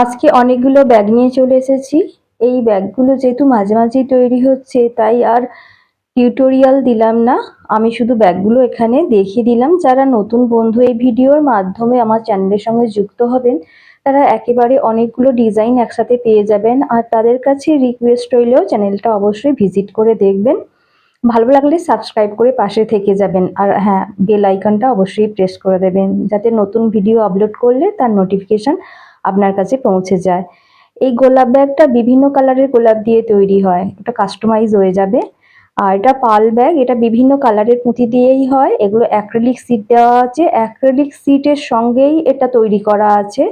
আজকে অনেকগুলো ব্যাগ নিয়ে চলে এসেছি। এই ব্যাগগুলো যেহেতু মাঝে মাঝেই তৈরি হচ্ছে, তাই আর টিউটোরিয়াল দিলাম না। আমি শুধু ব্যাগগুলো এখানে দেখিয়ে দিলাম। যারা নতুন বন্ধু এই ভিডিওর মাধ্যমে আমার চ্যানেলের সঙ্গে যুক্ত হবেন, তারা একেবারে অনেকগুলো ডিজাইন একসাথে পেয়ে যাবেন। আর তাদের কাছে রিকোয়েস্ট রইলেও চ্যানেলটা অবশ্যই ভিজিট করে দেখবেন। ভালো লাগলে সাবস্ক্রাইব করে পাশে থেকে যাবেন। আর হ্যাঁ বেল আইকনটা অবশ্যই প্রেস করে দেবেন। যাতে নতুন ভিডিও আপলোড করলে তার নোটিফিকেশান আপনার কাছে পৌঁছে যায়। এই গোলাপ ব্যাগটা বিভিন্ন কালারের গোলাপ দিয়ে তৈরি হয়। এটা কাস্টমাইজ হয়ে যাবে। আর এটা পাল ব্যাগ, এটা বিভিন্ন কালারের পুঁতি দিয়েই হয়। এগুলো অ্যাক্রেলিক সিট দেওয়া আছে। অ্যাক্রেলিক সিটের সঙ্গেই এটা তৈরি করা আছে।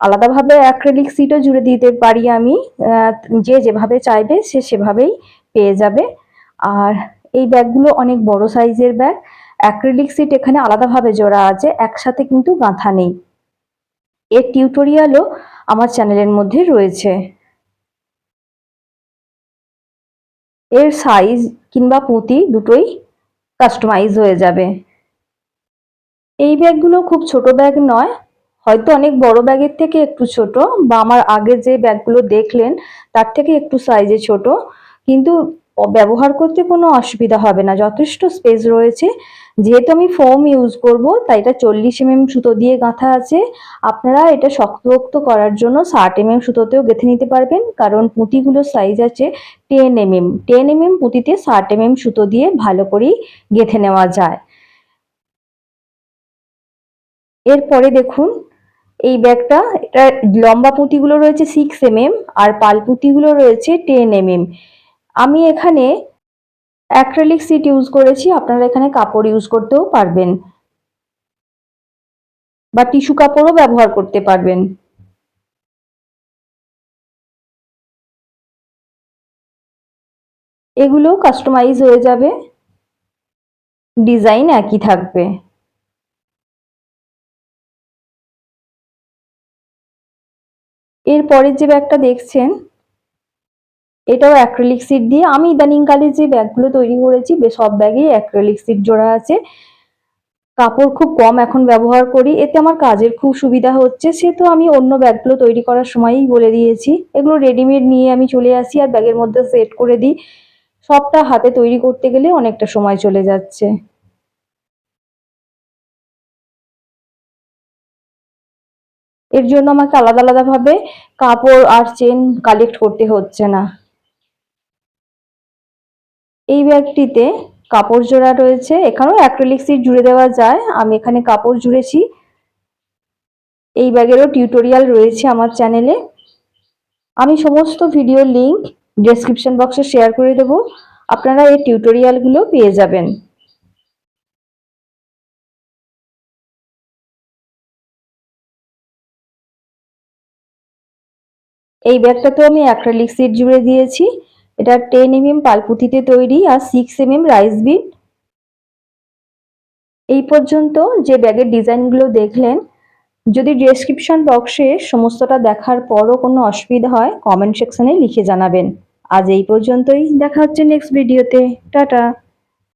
আলাদাভাবে অ্যাক্রেলিক সিটও জুড়ে দিতে পারি আমি। যে যেভাবে চাইবে সে সেভাবেই পেয়ে যাবে। আর এই ব্যাগগুলো অনেক বড় সাইজের ব্যাগ। অ্যাক্রেলিক সিট এখানে আলাদাভাবে জোড়া আছে। একসাথে কিন্তু গাঁথা নেই। এর টিউটোরিয়ালও আমার চ্যানেলের মধ্যে রয়েছে। এর সাইজ কিংবা পুঁতি দুটোই কাস্টমাইজ হয়ে যাবে। এই ব্যাগগুলো খুব ছোট ব্যাগ নয়, হয়তো অনেক বড় ব্যাগের থেকে একটু ছোট বা আমার আগে যে ব্যাগগুলো দেখলেন, তার থেকে একটু সাইজে ছোট। কিন্তু ব্যবহার করতে কোনো অসুবিধা হবে না। যথেষ্ট স্পেস রয়েছে। যেহেতু আমি ফোম ইউজ করব, তাই এটা চল্লিশ এমএম সুতো দিয়ে গাঁথা আছে। আপনারা এটা শক্তপোক্ত করার জন্য ষাট এমএম সুতোতেও গেঁথে নিতে পারবেন, কারণ পুঁতিগুলোর সাইজ আছে টেন এমএম টেন এমএম পুঁতিতে ষাট এমএম সুতো দিয়ে ভালো করেই গেঁথে নেওয়া যায়। এরপরে দেখুন, এই ব্যাগটা, এটা লম্বা পুঁতিগুলো রয়েছে সিক্স এমএম আর পাল পুঁতিগুলো রয়েছে টেন এমএম আমি এখানে অ্যাক্রেলিক সিট ইউজ করেছি, আপনারা এখানে কাপড় ইউজ করতেও পারবেন। বা টিস্যু কাপড়ও ব্যবহার করতে পারবেন। এগুলো কাস্টমাইজ হয়ে যাবে। ডিজাইন একই থাকবে। এরপরের যে ব্যাগটা দেখছেন এটাও অ্যাক্রেলিক সিট দিয়ে। আমি ইদানিংকালে যে ব্যাগগুলো তৈরি করেছি সব ব্যাগেই অ্যাক্রেলিক সিট জোড়া আছে। কাপড় খুব কম এখন ব্যবহার করি। এতে আমার কাজের খুব সুবিধা হচ্ছে। সেহেতু আমি অন্য ব্যাগগুলো তৈরি করার সময়ই বলে দিয়েছি। এগুলো রেডিমেড নিয়ে আমি চলে আসি আর ব্যাগের মধ্যে সেট করে দিই। সবটা হাতে তৈরি করতে গেলে অনেকটা সময় চলে যাচ্ছে। এর জন্য আমাকে আলাদা আলাদাভাবে কাপড় আর চেন কালেক্ট করতে হচ্ছে না। এই ব্যাগটিতে কাপড় জোড়া রয়েছে। এখানেও অ্যাক্রিলিক সিট জুড়ে দেওয়া যায়। আমি এখানে কাপড় জুড়েছি। এই ব্যাগেরও টিউটোরিয়াল রয়েছে আমার চ্যানেলে আমি সমস্ত ভিডিও লিংক ডেসক্রিপশন বক্সে শেয়ার করে দেবো। আপনারা এই টিউটোরিয়ালগুলো পেয়ে যাবেন। এই ব্যাগটাতেও আমি অ্যাক্রালিক সিট জুড়ে দিয়েছি। এটা টেন এম এম পালপুথিতে তৈরি আর six M M rice bean এই পর্যন্ত যে ব্যাগের ডিজাইনগুলো দেখলেন, যদি ডেসক্রিপশন বক্সে সমস্তটা দেখার পরও কোনো অসুবিধা হয় কমেন্ট সেকশনে লিখে জানাবেন। আজ এই পর্যন্তই। দেখা হচ্ছে নেক্সট ভিডিওতে টাটা।